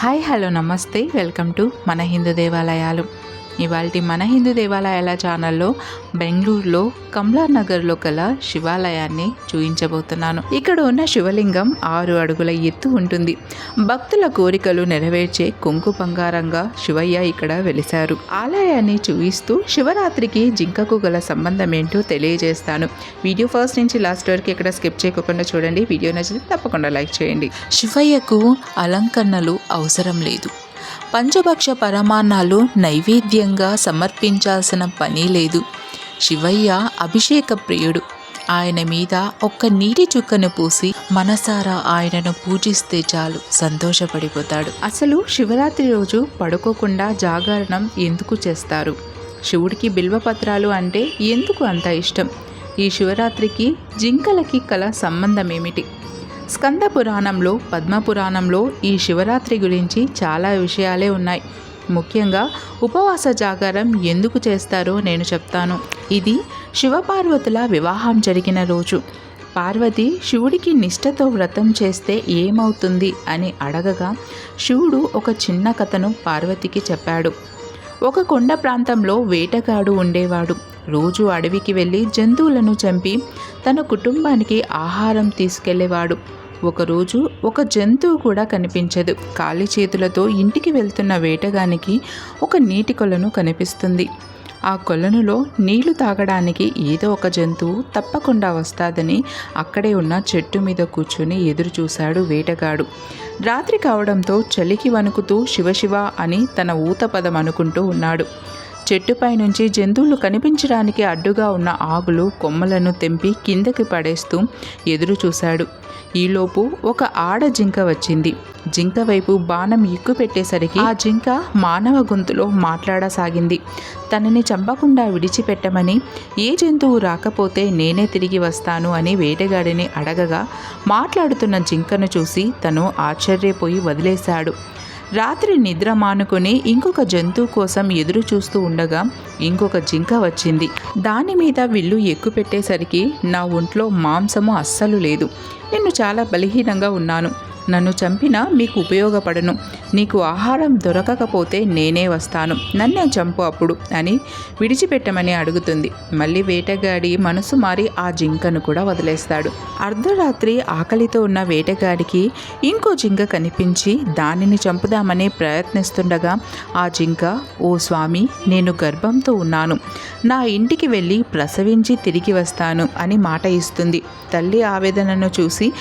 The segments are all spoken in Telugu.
హాయ్ హలో నమస్తే. వెల్కమ్ టు మన హిందూ దేవాలయాలు. ఇవాళ మన హిందూ దేవాలయాల ఛానల్లో బెంగళూరులో కమ్లా నగర్లో గల శివాలయాన్ని చూపించబోతున్నాను ఇక్కడ ఉన్న శివలింగం ఆరు అడుగుల ఎత్తు ఉంటుంది. భక్తుల కోరికలు నెరవేర్చే కొంకు బంగారంగా శివయ్య ఇక్కడ వెలిశారు. ఆలయాన్ని చూపిస్తూ శివరాత్రికి జింకకు గల సంబంధం ఏంటో తెలియజేస్తాను. వీడియో ఫస్ట్ నుంచి లాస్ట్ వరకు ఇక్కడ స్కిప్ చేయకుండా చూడండి. వీడియో నచ్చితే తప్పకుండా లైక్ చేయండి. శివయ్యకు అలంకరణలు అవసరం లేదు. పంచభక్ష పరమాన్నాలు నైవేద్యంగా సమర్పించాల్సిన పని లేదు. శివయ్య అభిషేక ప్రియుడు. ఆయన మీద ఒక్క నీటి చుక్కను పూసి మనసారా ఆయనను పూజిస్తే చాలు సంతోషపడిపోతాడు. అసలు శివరాత్రి రోజు పడుకోకుండా జాగరణం ఎందుకు చేస్తారు? శివుడికి బిల్వపత్రాలు అంటే ఎందుకు అంత ఇష్టం? ఈ శివరాత్రికి జింకలకి కల సంబంధం ఏమిటి స్కంద పురాణంలో పద్మపురాణంలో ఈ శివరాత్రి గురించి చాలా విషయాలే ఉన్నాయి. ముఖ్యంగా ఉపవాస జాగారం ఎందుకు చేస్తారో నేను చెప్తాను. ఇది శివపార్వతుల వివాహం జరిగిన రోజు. పార్వతి శివుడికి నిష్ఠతో వ్రతం చేస్తే ఏమవుతుంది అని అడగగా శివుడు ఒక చిన్న కథను పార్వతికి చెప్పాడు. ఒక కొండ ప్రాంతంలో వేటగాడు ఉండేవాడు. రోజు అడవికి వెళ్ళి జంతువులను చంపి తన కుటుంబానికి ఆహారం తీసుకెళ్ళేవాడు. ఒకరోజు ఒక జంతువు కూడా కనిపించదు. ఖాళీ చేతులతో ఇంటికి వెళ్తున్న వేటగానికి ఒక నీటి కొలను కనిపిస్తుంది. ఆ కొలనులో నీళ్ళు తాగడానికి ఏదో ఒక జంతువు తప్పకుండా వస్తాదని అక్కడే ఉన్న చెట్టు మీద కూర్చుని ఎదురు చూశాడు వేటగాడు. రాత్రి కావడంతో చలికి వణుకుతూ శివశివ అని తన ఊత పదం అనుకుంటూ ఉన్నాడు. చెట్టుపై నుంచి జంతువులు కనిపించడానికి అడ్డుగా ఉన్న ఆకులు కొమ్మలను తెంపి కిందకి పడేస్తూ ఎదురు చూశాడు. ఈలోపు ఒక ఆడ జింక వచ్చింది. జింక వైపు బాణం ఎక్కు పెట్టేసరికి ఆ జింక మానవ గొంతులో మాట్లాడసాగింది. తనని చంపకుండా విడిచిపెట్టమని ఏ జంతువు రాకపోతే నేనే తిరిగి వస్తాను అని వేటగాడిని అడగగా మాట్లాడుతున్న జింకను చూసి తను ఆశ్చర్యపోయి వదిలేశాడు. రాత్రి నిద్ర మానుకుని ఇంకొక జంతువు కోసం ఎదురు చూస్తూ ఉండగా ఇంకొక జింక వచ్చింది. దాని మీద విల్లు ఎక్కు పెట్టేసరికి నా ఒంట్లో మాంసము అస్సలు లేదు. నేను చాలా బలహీనంగా ఉన్నాను. నన్ను చంపినా మీకు ఉపయోగపడను. నీకు ఆహారం దొరకకపోతే నేనే వస్తాను. నన్నే చంపు అప్పుడు అని విడిచిపెట్టమని అడుగుతుంది. మళ్ళీ వేటగాడి మనసు మారి ఆ జింకను కూడా వదిలేస్తాడు. అర్ధరాత్రి ఆకలితో ఉన్న వేటగాడికి ఇంకో జింక కనిపించి దానిని చంపుదామని ప్రయత్నిస్తుండగా ఆ జింక ఓ స్వామి నేను గర్భంతో ఉన్నాను. నా ఇంటికి వెళ్ళి ప్రసవించి తిరిగి వస్తాను అని మాట ఇస్తుంది. తల్లి ఆవేదనను చూసి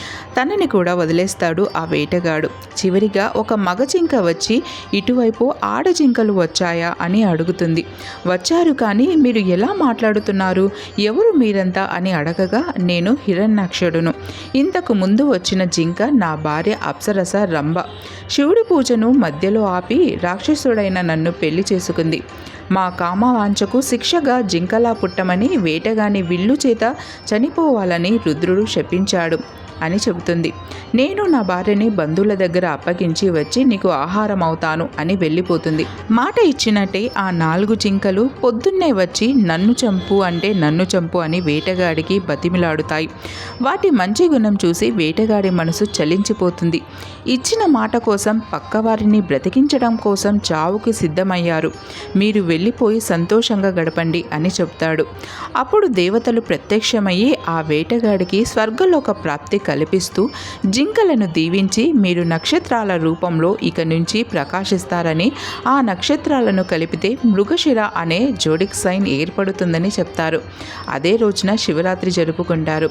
తనని కూడా వదిలేస్తాడు ఆ వేటగాడు. చివరిగా ఒక మగ జింక వచ్చి ఇటువైపు ఆడ జింకలు వచ్చాయా? అని అడుగుతుంది. వచ్చారు కానీ మీరు ఎలా మాట్లాడుతున్నారు? ఎవరు మీరంతా? అని అడగగా నేను హిరణ్యాక్షుడును. ఇంతకు ముందు వచ్చిన జింక నా భార్య అప్సరస రంభ. శివుడి పూజను మధ్యలో ఆపి రాక్షసుడైన నన్ను పెళ్ళి చేసుకుంది. మా కామవాంఛకు శిక్షగా జింకలా పుట్టమని వేటగాని విల్లు చేత చనిపోవాలని రుద్రుడు శపించాడు. అని చెబుతుంది. నేను నా భార్యని బంధువుల దగ్గర అప్పగించి వచ్చి నీకు ఆహారం అవుతాను అని వెళ్ళిపోతుంది. మాట ఇచ్చినట్టే ఆ నాలుగు జింకలు పొద్దున్నే వచ్చి నన్ను చంపు అంటే నన్ను చంపు అని వేటగాడికి బతిమిలాడుతాయి. వాటి మంచి గుణం చూసి వేటగాడి మనసు చలించిపోతుంది. ఇచ్చిన మాట కోసం పక్కవారిని బ్రతికించడం కోసం చావుకి సిద్ధమయ్యారు. మీరు వెళ్ళిపోయి సంతోషంగా గడపండి అని చెప్తాడు. అప్పుడు దేవతలు ప్రత్యక్షమయ్యి ఆ వేటగాడికి స్వర్గలోక ప్రాప్తి కల్పిస్తూ జింకలను దీవించి మీరు నక్షత్రాల రూపంలో ఇక నుంచి ప్రకాశిస్తారని ఆ నక్షత్రాలను కలిపితే మృగశిర అనే జోడిక్ సైన్ ఏర్పడుతుందని చెప్తారు. అదే రోజున శివరాత్రి జరుపుకుంటారు.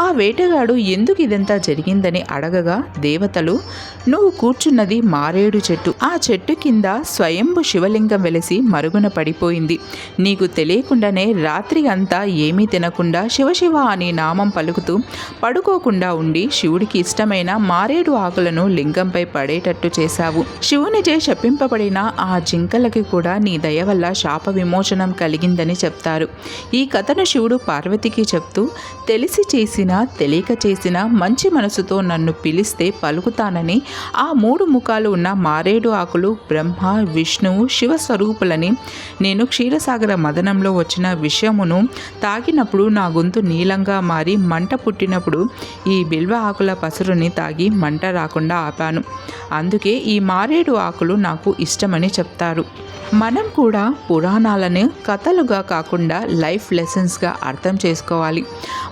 ఆ వేటగాడు ఎందుకు ఇదంతా జరిగిందని అడగగా దేవతలు నువ్వు కూర్చున్నది మారేడు చెట్టు. ఆ చెట్టు కింద స్వయంభు శివలింగం వెలిసి మరుగున పడిపోయింది. నీకు తెలియకుండానే రాత్రి అంతా ఏమీ తినకుండా శివశివ అని నామం పలుకుతూ పడుకోకుండా ఉండి శివుడికి ఇష్టమైన మారేడు ఆకులను లింగంపై పడేటట్టు చేశావు. శివునిచే శపింపబడిన ఆ జింకలకి కూడా నీ దయ వల్ల శాప విమోచనం కలిగిందని చెప్తారు. ఈ కథను శివుడు పార్వతికి చెప్తూ తెలిసి చేసినా తెలియక చేసినా మంచి మనసుతో నన్ను పిలిస్తే పలుకుతానని ఆ మూడు ముఖాలు ఉన్న మారేడు ఆకులు బ్రహ్మ విష్ణువు శివ స్వరూపులని నేను క్షీరసాగర మదనంలో వచ్చిన విషయమును తాగినప్పుడు నా గొంతు నీలంగా మారి మంట పుట్టినప్పుడు ఈ బిల్వ ఆకుల పసురుని తాగి మంట రాకుండా ఆపాను. అందుకే ఈ మారేడు ఆకులు నాకు ఇష్టమని చెప్తారు. మనం కూడా పురాణాలను కథలుగా కాకుండా లైఫ్ లెసన్స్గా అర్థం చేసుకోవాలి.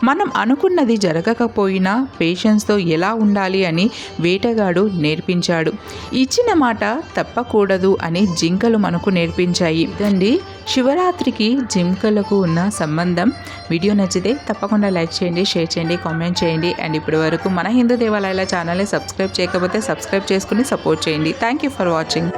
మనం అనుకున్నది జరగకపోయినా పేషెన్స్తో ఎలా ఉండాలి అని వేటగాడు నేర్పించాడు. ఇచ్చిన మాట తప్పకూడదు అని జింకలు మనకు నేర్పించాయి. ఇదండి శివరాత్రికి జింకలకు ఉన్న సంబంధం. వీడియో నచ్చితే తప్పకుండా లైక్ చేయండి షేర్ చేయండి కామెంట్ చేయండి. అండ్ ఇప్పటి వరకు మన హిందూ దేవాలయాల ఛానల్ని సబ్స్క్రైబ్ చేయకపోతే సబ్స్క్రైబ్ చేసుకుని సపోర్ట్ చేయండి. Thank you for watching.